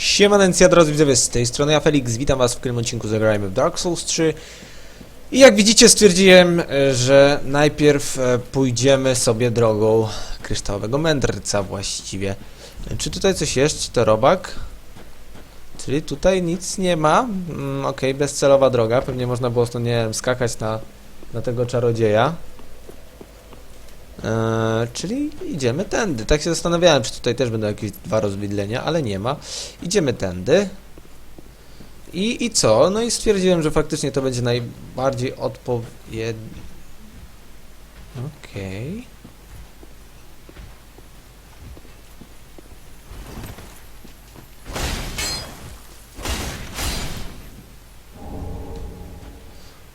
Siemanencja drodzy widzowie, z tej strony ja Felix, witam was w kolejnym odcinku Zagrajmy w Dark Souls 3 I jak widzicie stwierdziłem, e, że najpierw e, pójdziemy sobie drogą kryształowego mędrca właściwie E, Czy tutaj coś jest? To robak? Czyli tutaj nic nie ma? Mm, Okej, bezcelowa droga, pewnie można było stąd, nie wiem, skakać na, na tego czarodzieja Eee, czyli idziemy tędy. Tak się zastanawiałem, czy tutaj też będą jakieś dwa rozwidlenia, ale nie ma. Idziemy tędy. I, I co? No i stwierdziłem, że faktycznie to będzie najbardziej odpowiedni. Okej.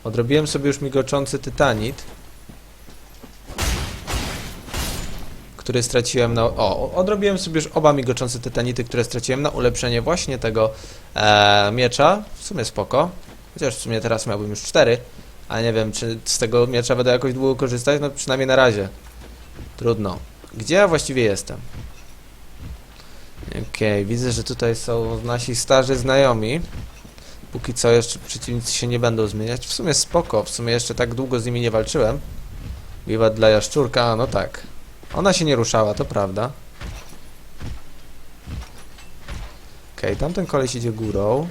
Odrobiłem sobie już migoczący tytanit. Który straciłem na... O, odrobiłem sobie już oba migoczące tytanity, które straciłem na ulepszenie właśnie tego e, miecza. W sumie spoko. Chociaż w sumie teraz miałbym już cztery. Ale nie wiem, czy z tego miecza będę jakoś długo korzystać. No przynajmniej na razie. Trudno. Gdzie ja właściwie jestem? Okej, widzę, że tutaj są nasi starzy znajomi. Póki co jeszcze przeciwnicy się nie będą zmieniać. W sumie spoko, w sumie jeszcze tak długo z nimi nie walczyłem. Wiwat dla jaszczurka, a no tak. Ona się nie ruszała, to prawda. Okej, tamten koleś idzie górą.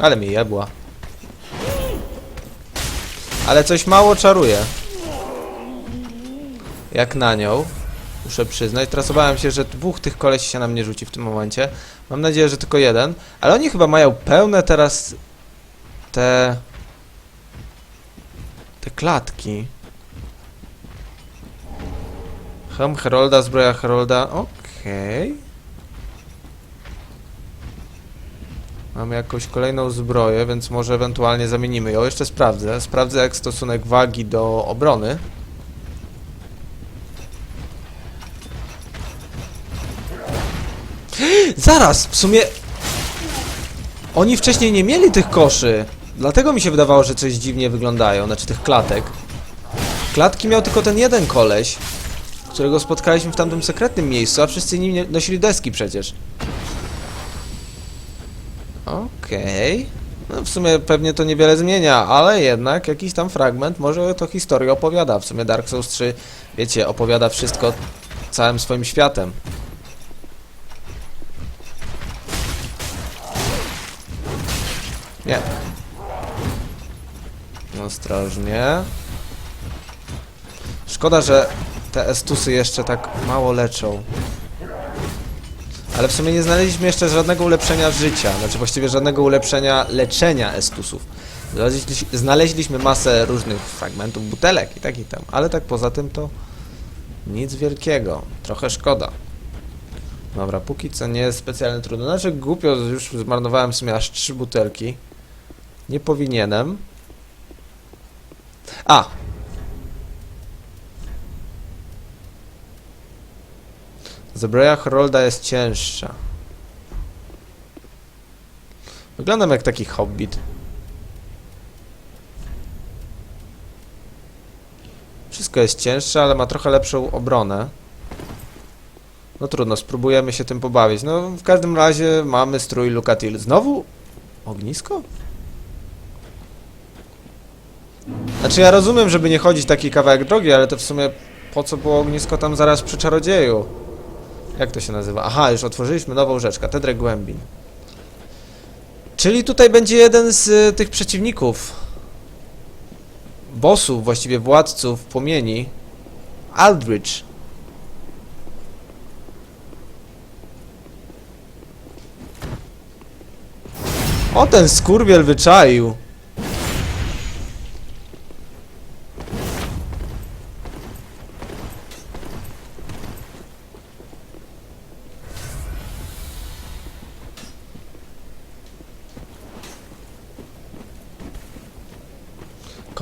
Ale mi jebła. Ale coś mało czaruje. Jak na nią. Muszę przyznać. Teraz obawiam się, że dwóch tych kolesi się na mnie rzuci w tym momencie. Mam nadzieję, że tylko jeden. Ale oni chyba mają pełne teraz te... te klatki. Hełm Herolda, zbroja Herolda. Okej. Mamy jakąś kolejną zbroję, więc może ewentualnie zamienimy ją. Jeszcze sprawdzę. Sprawdzę jak stosunek wagi do obrony. Zaraz, w sumie... Oni wcześniej nie mieli tych koszy. Dlatego mi się wydawało, że coś dziwnie wyglądają, znaczy tych klatek. Klatki miał tylko ten jeden koleś, którego spotkaliśmy w tamtym sekretnym miejscu, a wszyscy nie- nosili deski przecież. Okej. No w sumie pewnie to niewiele zmienia, ale jednak jakiś tam fragment może to historię opowiada. W sumie Dark Souls 3, wiecie, opowiada wszystko całym swoim światem. Nie. Ostrożnie. Szkoda, że te estusy jeszcze tak mało leczą. Ale w sumie nie znaleźliśmy jeszcze żadnego ulepszenia życia. Znaczy właściwie żadnego ulepszenia leczenia estusów. Znaleźliś- Znaleźliśmy masę różnych fragmentów, butelek i tak i tam. Ale tak poza tym to nic wielkiego. Trochę szkoda. Dobra, póki co nie jest specjalnie trudno. Znaczy głupio, już zmarnowałem w sumie aż trzy butelki. Nie powinienem. A! Zbroja Harolda jest cięższa. Wyglądam jak taki hobbit. Wszystko jest cięższe, ale ma trochę lepszą obronę. No trudno, spróbujemy się tym pobawić. No, w każdym razie mamy strój Lucatil. Znowu? Ognisko? Znaczy ja rozumiem, żeby nie chodzić taki kawałek drogi, ale to w sumie po co było ognisko tam zaraz przy czarodzieju? Jak to się nazywa? Aha, już otworzyliśmy nową rzecz, katedrę głębin. Czyli tutaj będzie jeden z y, tych przeciwników. Bossów, właściwie władców płomieni. Aldrich. O, ten skurwiel wyczaił.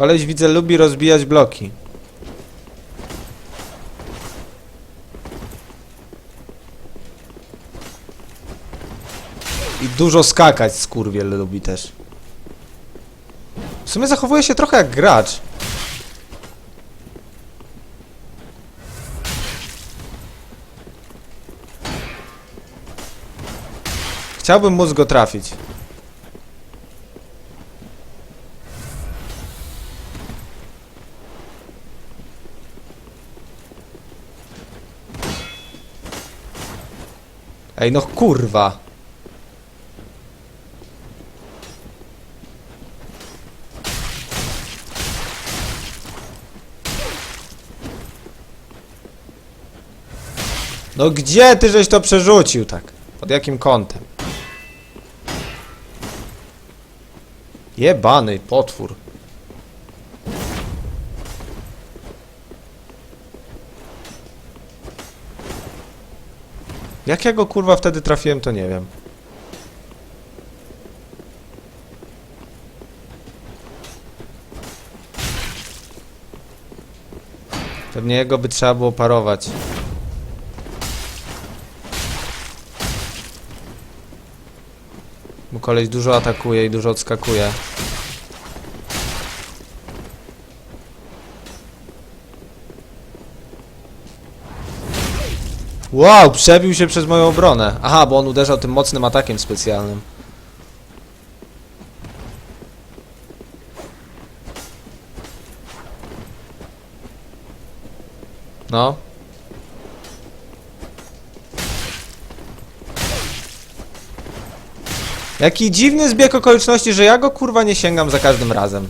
Koleś widzę lubi rozbijać bloki. I dużo skakać skurwiel lubi też. W sumie zachowuje się trochę jak gracz. Chciałbym móc go trafić. Ej, no kurwa. No gdzie ty żeś to przerzucił tak? Pod jakim kątem? Jebany potwór. Jak ja go kurwa wtedy trafiłem, to nie wiem. Pewnie jego by trzeba było parować. Bo koleś dużo atakuje i dużo odskakuje. Wow, przebił się przez moją obronę. Aha, bo on uderzał tym mocnym atakiem specjalnym. No. Jaki dziwny zbieg okoliczności, że ja go kurwa nie sięgam za każdym razem.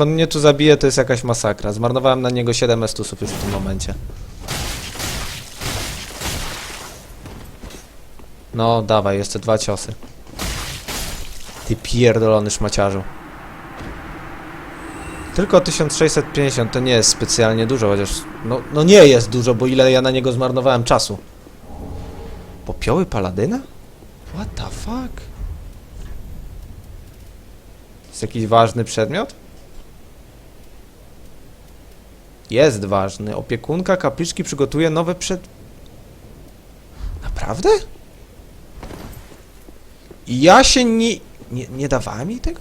On mnie tu zabije, to jest jakaś masakra. Zmarnowałem na niego 7 estusów już w tym momencie. No, dawaj, jeszcze dwa ciosy. Ty pierdolony szmaciarzu. Tylko 1650 to nie jest specjalnie dużo, chociaż... No, no nie jest dużo, bo ile ja na niego zmarnowałem czasu. Popioły paladyna? What the fuck? Jest jakiś ważny przedmiot? Jest ważny. Opiekunka kapliczki przygotuje nowe przed... Naprawdę? Ja się nie... Nie, nie dawałem jej tego?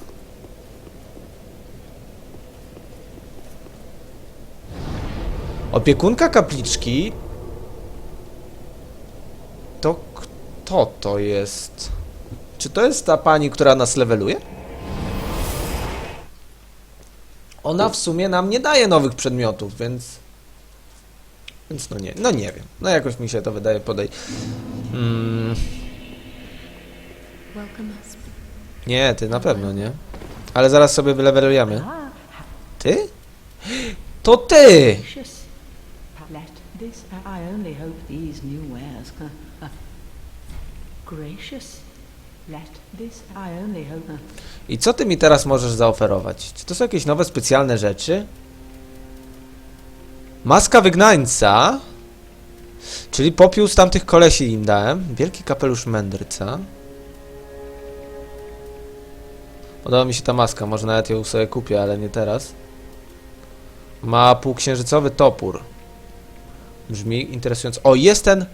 Opiekunka kapliczki... To kto to jest? Czy to jest ta pani, która nas leveluje? Ona w sumie nam nie daje nowych przedmiotów, więc... Więc no nie, no nie wiem. No jakoś mi się to wydaje podej... Mm, nie, ty na pewno nie. Ale zaraz sobie wylevelujemy. Ah, Ty? To ty! gracious. I co ty mi teraz możesz zaoferować? Czy to są jakieś nowe specjalne rzeczy? Maska wygnańca. Czyli popiół z tamtych kolesi im dałem. Wielki kapelusz mędrca. Podoba mi się ta maska, może nawet ją sobie kupię, ale nie teraz. Ma półksiężycowy topór. Brzmi interesująco. O, jest ten...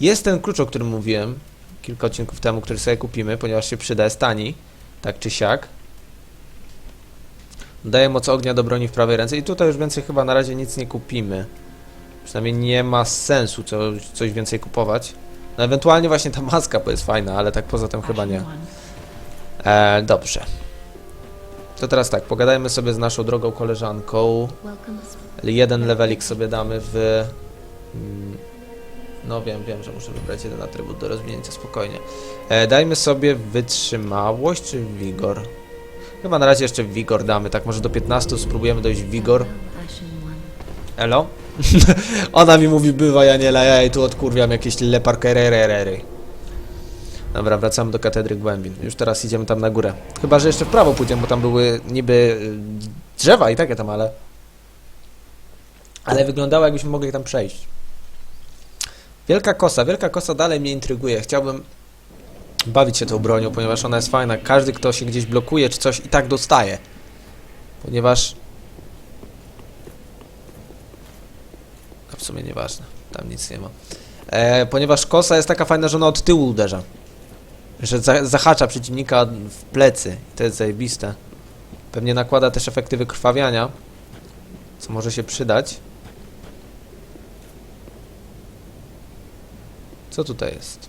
Jest ten klucz, o którym mówiłem kilka odcinków temu, który sobie kupimy, ponieważ się przyda, jest tani. Tak czy siak. Daje moc ognia do broni w prawej ręce i tutaj już więcej chyba na razie nic nie kupimy. Przynajmniej nie ma sensu co, coś więcej kupować. No ewentualnie właśnie ta maska bo jest fajna, ale tak poza tym chyba nie. E, dobrze. To teraz tak, pogadajmy sobie z naszą drogą koleżanką. Jeden levelik sobie damy w... No wiem, wiem, że muszę wybrać jeden atrybut do rozwinięcia, spokojnie. E, dajmy sobie wytrzymałość czy wigor? Chyba na razie jeszcze wigor damy, tak może do 15 spróbujemy dojść wigor. Elo? Ona mi mówi bywa, ja nie ja jej tu odkurwiam jakieś leparkerererery. Dobra, wracamy do katedry głębin. Już teraz idziemy tam na górę. Chyba, że jeszcze w prawo pójdziemy, bo tam były niby y, drzewa i takie tam, ale... Ale wyglądało jakbyśmy mogli tam przejść. Wielka kosa. Wielka kosa dalej mnie intryguje. Chciałbym bawić się tą bronią, ponieważ ona jest fajna. Każdy, kto się gdzieś blokuje czy coś i tak dostaje. Ponieważ A w sumie nieważne, tam nic nie ma. E, ponieważ kosa jest taka fajna, że ona od tyłu uderza. Że za zahacza przeciwnika w plecy. To jest zajebiste. Pewnie nakłada też efekty wykrwawiania. Co może się przydać. Co tutaj jest?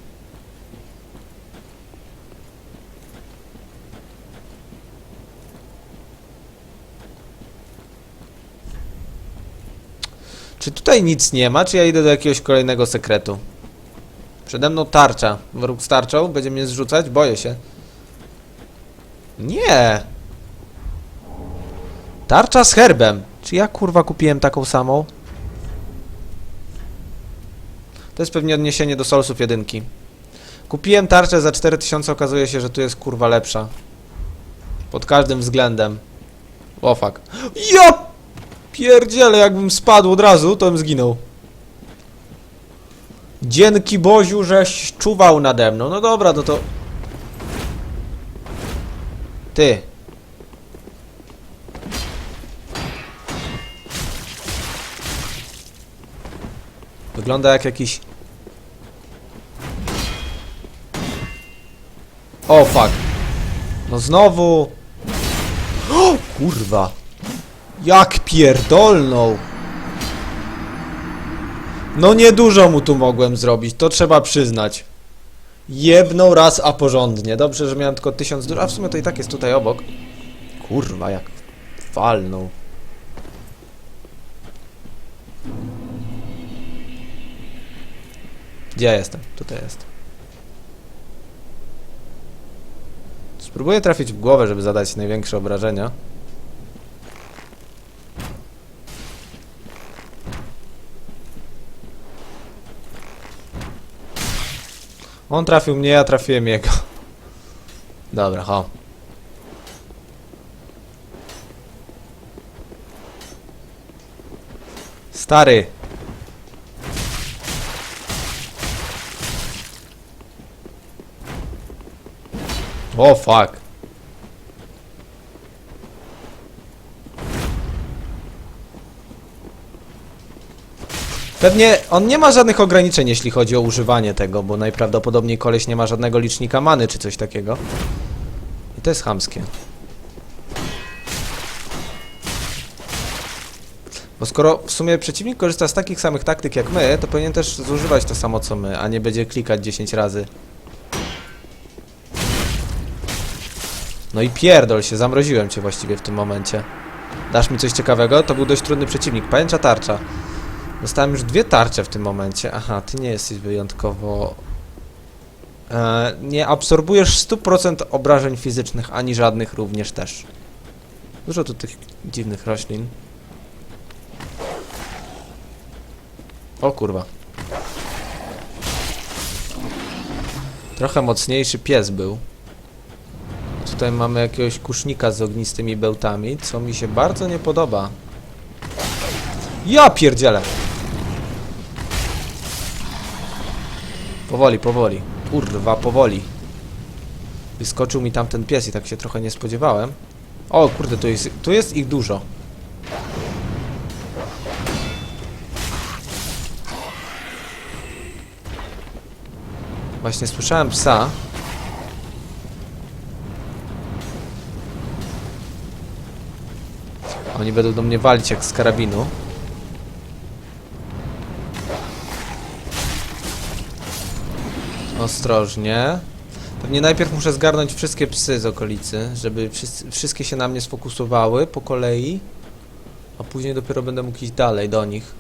Czy tutaj nic nie ma, czy ja idę do jakiegoś kolejnego sekretu? Przede mną tarcza. Wróg z tarczą będzie mnie zrzucać? Boję się. Nie! Tarcza z herbem. Czy ja kurwa kupiłem taką samą? To jest pewnie odniesienie do Soulsów jedynki. Kupiłem tarczę za 4000, okazuje się, że tu jest kurwa lepsza. Pod każdym względem. O fuck. Ja pierdzielę, jakbym spadł od razu, to bym zginął. Dzięki Boziu, żeś czuwał nade mną. No dobra, no to... Ty. Wygląda jak jakiś... O, fuck. No znowu... O, kurwa. Jak pierdolną. No niedużo mu tu mogłem zrobić, to trzeba przyznać. Jebnął raz, a porządnie. Dobrze, że miałem tylko tysiąc. A w sumie to i tak jest tutaj obok. Kurwa, jak walnął. Gdzie ja jestem? Tutaj jest. Spróbuję trafić w głowę, żeby zadać największe obrażenia. On trafił mnie, ja trafiłem jego. Dobra, ho. Stary. O fuck. Pewnie on nie ma żadnych ograniczeń, jeśli chodzi o używanie tego, bo najprawdopodobniej koleś nie ma żadnego licznika many czy coś takiego. I to jest chamskie. Bo skoro w sumie przeciwnik korzysta z takich samych taktyk jak my, to powinien też zużywać to samo co my, a nie będzie klikać 10 razy. No i pierdol się, zamroziłem cię właściwie w tym momencie. Dasz mi coś ciekawego? To był dość trudny przeciwnik. Pajęcza tarcza. Dostałem już dwie tarcze w tym momencie. Aha, ty nie jesteś wyjątkowo... E, nie absorbujesz 100% obrażeń fizycznych, ani żadnych również też. Dużo tu tych dziwnych roślin. O kurwa. Trochę mocniejszy pies był. Tutaj mamy jakiegoś kusznika z ognistymi bełtami, co mi się bardzo nie podoba. Ja pierdzielę! Powoli, powoli. Kurwa, powoli. Wyskoczył mi tam ten pies i tak się trochę nie spodziewałem. O kurde, tu jest, tu jest ich dużo. Właśnie słyszałem psa. Oni będą do mnie walić jak z karabinu. Ostrożnie. Pewnie najpierw muszę zgarnąć wszystkie psy z okolicy, żeby wszyscy, wszystkie się na mnie sfokusowały po kolei. A później dopiero będę mógł iść dalej do nich.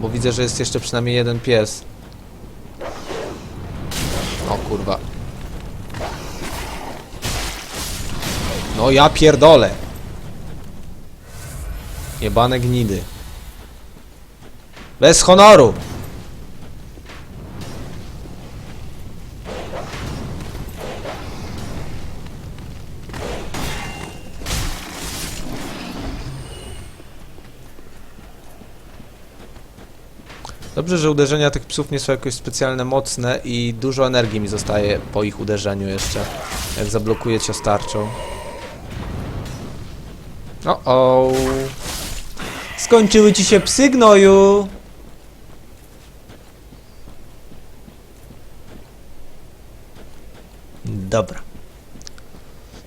Bo widzę, że jest jeszcze przynajmniej jeden pies. O kurwa. No ja pierdolę. Jebane gnidy. Bez honoru! Dobrze, że uderzenia tych psów nie są jakoś specjalnie mocne i dużo energii mi zostaje po ich uderzeniu jeszcze, jak zablokuję cię starczą. O, o. Skończyły ci się psy, gnoju! Dobra.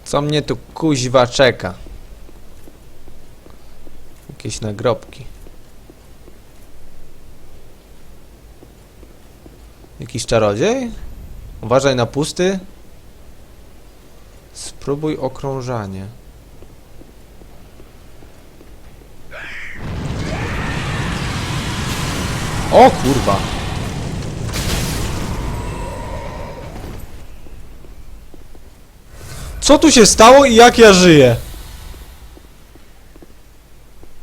Co mnie tu kuźwa czeka? Jakieś nagrobki. Jakiś czarodziej? Uważaj na pusty. Spróbuj okrążanie. O kurwa. Co tu się stało i jak ja żyję?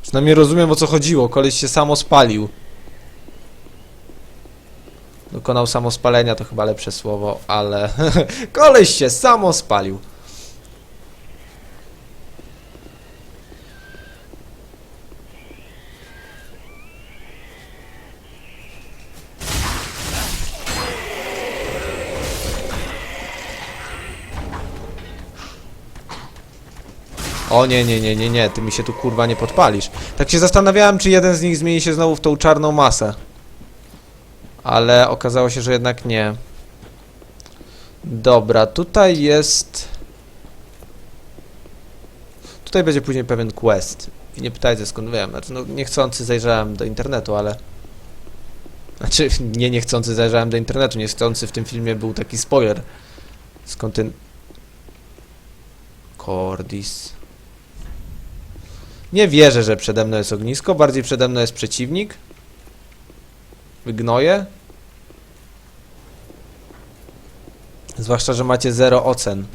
Przynajmniej rozumiem o co chodziło. Koleś się samo spalił. Dokonał samospalenia, to chyba lepsze słowo, ale koleś się samo spalił. O nie, nie, nie, nie, nie, ty mi się tu kurwa nie podpalisz. Tak się zastanawiałem, czy jeden z nich zmieni się znowu w tą czarną masę. Ale okazało się, że jednak nie. Dobra, tutaj jest... Tutaj będzie później pewien quest. I nie pytajcie skąd wiem. Znaczy, no niechcący zajrzałem do internetu, ale... Znaczy, nie niechcący zajrzałem do internetu. Niechcący w tym filmie był taki spoiler. Skąd ten... Cordis... Nie wierzę, że przede mną jest ognisko. Bardziej przede mną jest przeciwnik. Wygnoję. Zwłaszcza, że macie zero ocen.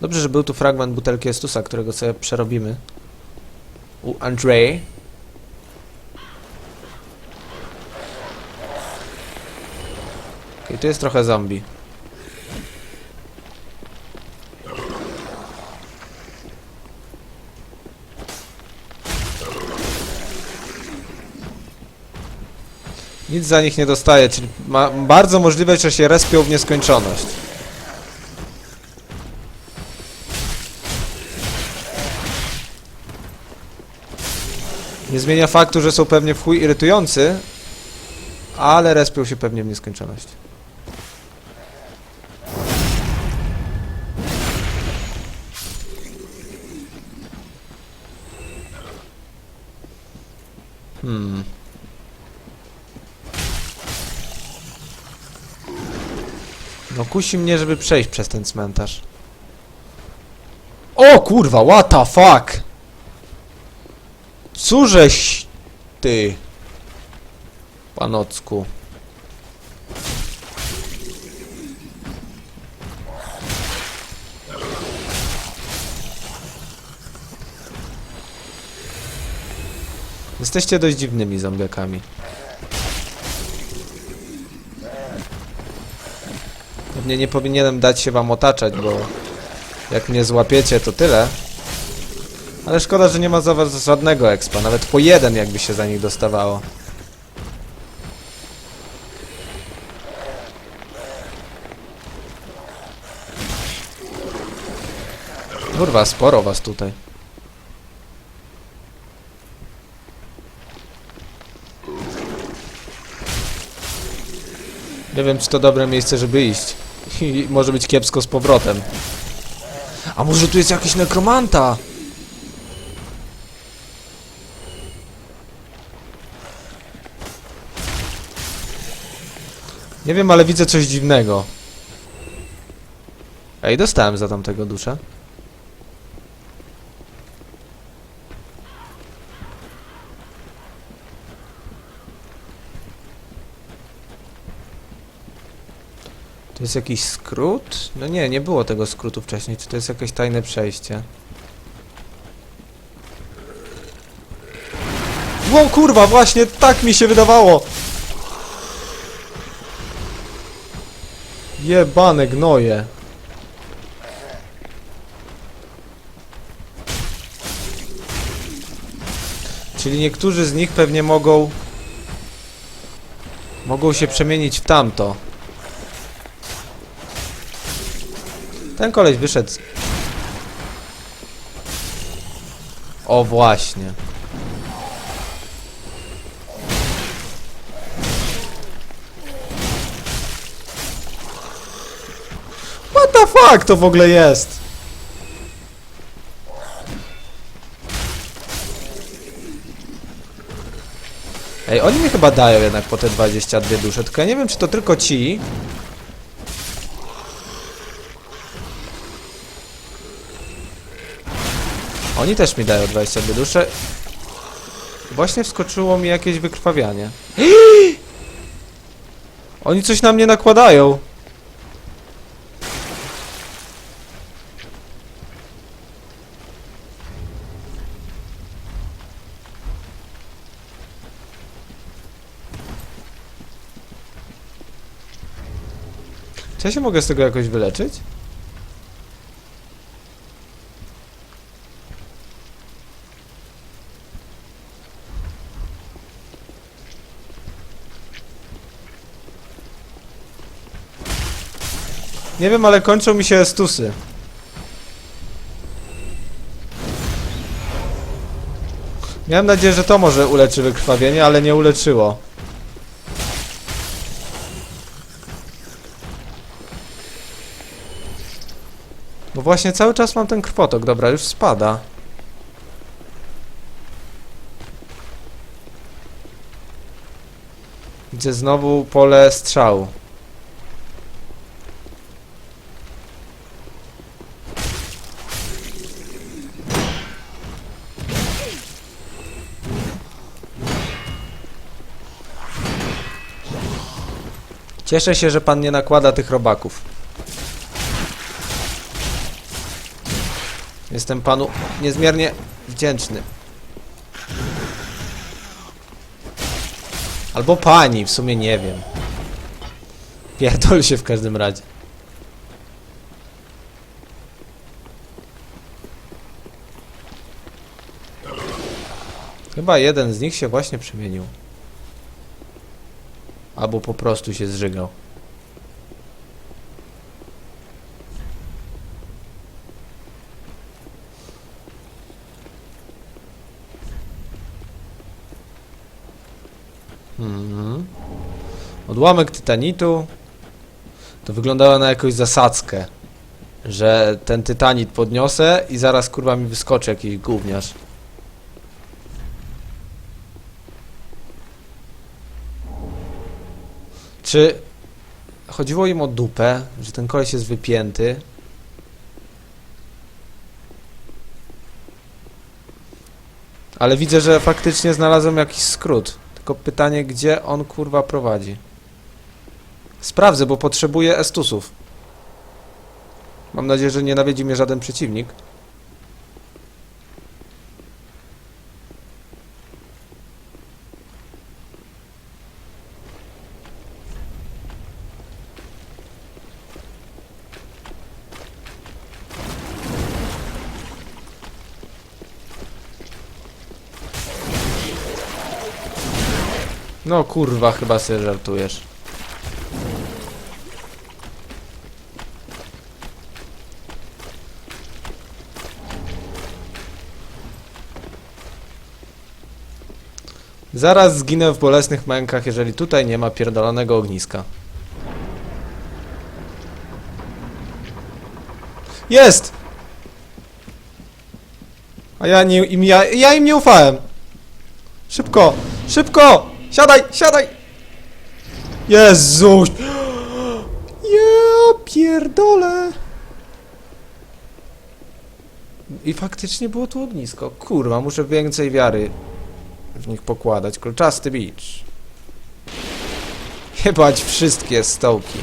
Dobrze, że był tu fragment butelki Estusa, którego sobie przerobimy. U Andrzej. Okej, tu jest trochę zombie. Nic za nich nie dostaje, czyli ma bardzo możliwe, że się respią w nieskończoność. Nie zmienia faktu, że są pewnie w chuj irytujący, ale respią się pewnie w nieskończoność. Hmm. No kusi mnie, żeby przejść przez ten cmentarz. O kurwa, what the fuck? Cóżeś ty, panocku. Jesteście dość dziwnymi zombiakami. Pewnie nie powinienem dać się wam otaczać, bo jak mnie złapiecie, to tyle. Ale szkoda, że nie ma za was żadnego expa, nawet po jeden jakby się za nich dostawało. Kurwa, sporo was tutaj. Nie wiem, czy to dobre miejsce, żeby iść. I może być kiepsko z powrotem. A może tu jest jakiś nekromanta? Nie wiem, ale widzę coś dziwnego. Ej, dostałem za tamtego dusza. To jest jakiś skrót? No nie, nie było tego skrótu wcześniej. Czy to jest jakieś tajne przejście? Ło kurwa, właśnie tak mi się wydawało! Jebane gnoje. Czyli niektórzy z nich pewnie mogą... Mogą się przemienić w tamto. Ten koleś wyszedł. O właśnie. What the fuck to w ogóle jest? Ej, oni mi chyba dają jednak po te 22 dusze, tylko ja nie wiem, czy to tylko ci. Oni też mi dają 22 dusze. Właśnie wskoczyło mi jakieś wykrwawianie. Oni coś na mnie nakładają. Czy ja się mogę z tego jakoś wyleczyć? Nie wiem, ale kończą mi się estusy. Miałem nadzieję, że to może uleczy wykrwawienie, ale nie uleczyło. Bo właśnie cały czas mam ten krwotok. Dobra, już spada. Widzę znowu pole strzału. Cieszę się, że pan nie nakłada tych robaków. Jestem panu niezmiernie wdzięczny. Albo pani, w sumie nie wiem. Pierdol się w każdym razie. Chyba jeden z nich się właśnie przemienił. Albo po prostu się zżygał. Mhm. Odłamek tytanitu. To wyglądało na jakąś zasadzkę. Że ten tytanit podniosę i zaraz kurwa mi wyskoczy jakiś gówniarz. Czy chodziło im o dupę, że ten koleś jest wypięty? Ale widzę, że faktycznie znalazłem jakiś skrót. Tylko pytanie, gdzie on kurwa prowadzi? Sprawdzę, bo potrzebuję estusów. Mam nadzieję, że nie nawiedzi mnie żaden przeciwnik. No kurwa, chyba sobie żartujesz. Zaraz zginę w bolesnych mękach, jeżeli tutaj nie ma pierdolonego ogniska. Jest! A ja nie, im, ja, ja im nie ufałem. Szybko, szybko! Siadaj, siadaj! Jezuś! Ja pierdolę! I faktycznie było tu ognisko. Kurwa, muszę więcej wiary w nich pokładać. Kolczasty bicz. Jebać wszystkie stołki.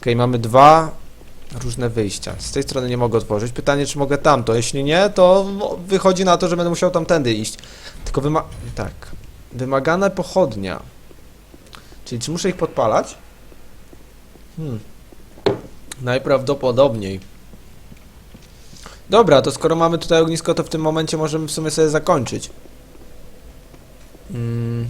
Okej, mamy dwa różne wyjścia. Z tej strony nie mogę otworzyć. Pytanie, czy mogę tamto. Jeśli nie, to wychodzi na to, że będę musiał tamtędy iść. Tylko wyma... Tak. Wymagane pochodnia. Czyli czy muszę ich podpalać? Hmm. Najprawdopodobniej. Dobra, to skoro mamy tutaj ognisko, to w tym momencie możemy w sumie sobie zakończyć. Mm.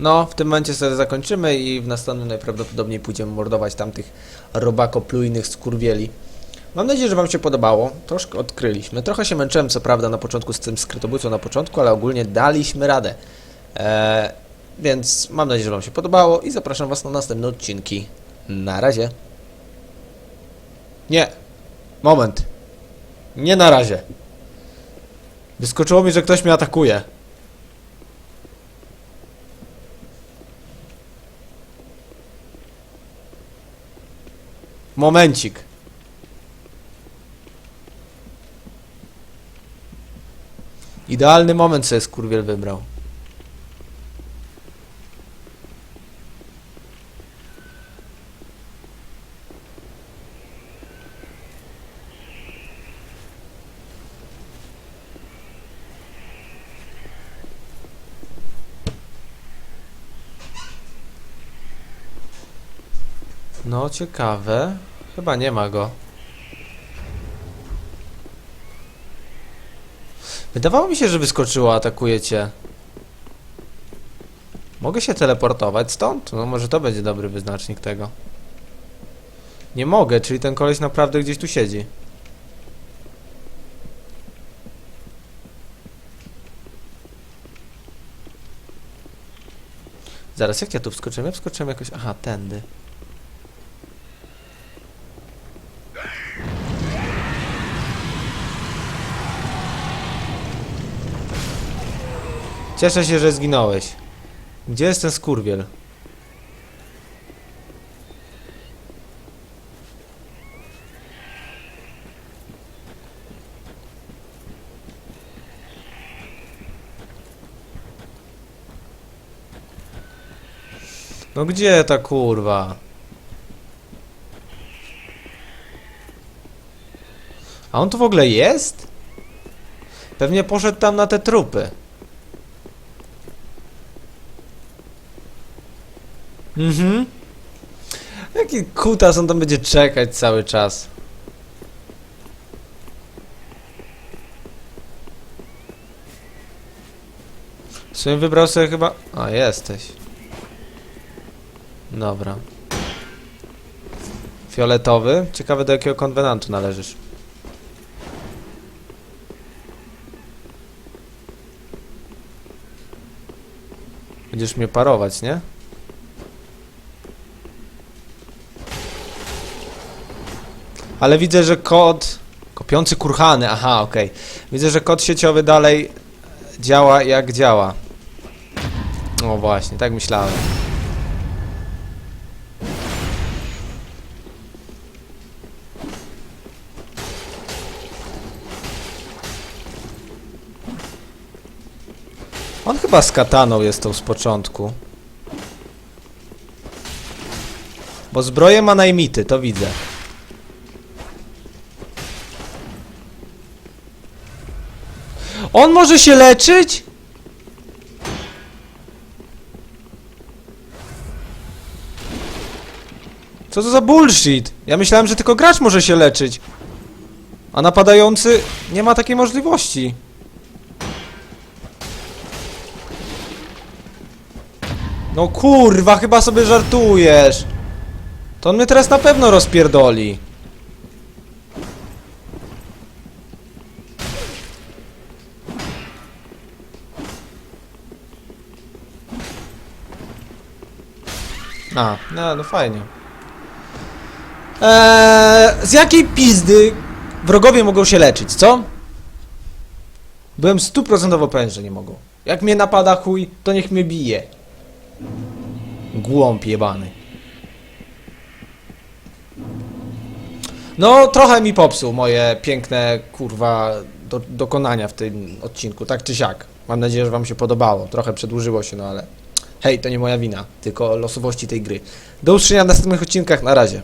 No, w tym momencie sobie zakończymy i w następnym najprawdopodobniej pójdziemy mordować tamtych robakoplujnych skurwieli. Mam nadzieję, że Wam się podobało. Troszkę odkryliśmy. Trochę się męczyłem, co prawda, na początku z tym skrytobójcą na początku, ale ogólnie daliśmy radę. Eee, więc mam nadzieję, że Wam się podobało i zapraszam Was na następne odcinki. Na razie. Nie. Moment. Nie na razie. Wyskoczyło mi, że ktoś mnie atakuje. Momencik. Idealny moment sobie skurwiel wybrał. No, ciekawe. Chyba nie ma go. Wydawało mi się, że wyskoczyło, atakuje cię. Mogę się teleportować stąd? No może to będzie dobry wyznacznik tego. Nie mogę, czyli ten koleś naprawdę gdzieś tu siedzi. Zaraz, jak ja tu wskoczyłem? Ja wskoczyłem jakoś... Aha, tędy. Cieszę się, że zginąłeś. Gdzie jest ten skurwiel? No gdzie ta kurwa? A on tu w ogóle jest? Pewnie poszedł tam na te trupy. Mhm. Jaki kutas on tam będzie czekać cały czas. W sumie wybrał sobie chyba... A, jesteś. Dobra. Fioletowy. Ciekawe do jakiego konwenantu należysz. Będziesz mnie parować, nie? Ale widzę, że kod... Kopiący kurhany, aha, okej. Widzę, że kod sieciowy dalej działa jak działa. O właśnie, tak myślałem. On chyba z kataną jest tą z początku. Bo zbroję ma najmity, to widzę. On może się leczyć? Co to za bullshit? Ja myślałem, że tylko gracz może się leczyć. A napadający nie ma takiej możliwości. No kurwa, chyba sobie żartujesz. To on mnie teraz na pewno rozpierdoli. A, no, no fajnie. Eee, z jakiej pizdy wrogowie mogą się leczyć, co? Byłem stuprocentowo pewien, że nie mogą. Jak mnie napada chuj, to niech mnie bije. Głąb jebany. No, trochę mi popsuł moje piękne, kurwa, do, dokonania w tym odcinku, tak czy siak. Mam nadzieję, że wam się podobało. Trochę przedłużyło się, no ale... Hej, to nie moja wina, tylko losowości tej gry. Do usłyszenia w następnych odcinkach, na razie.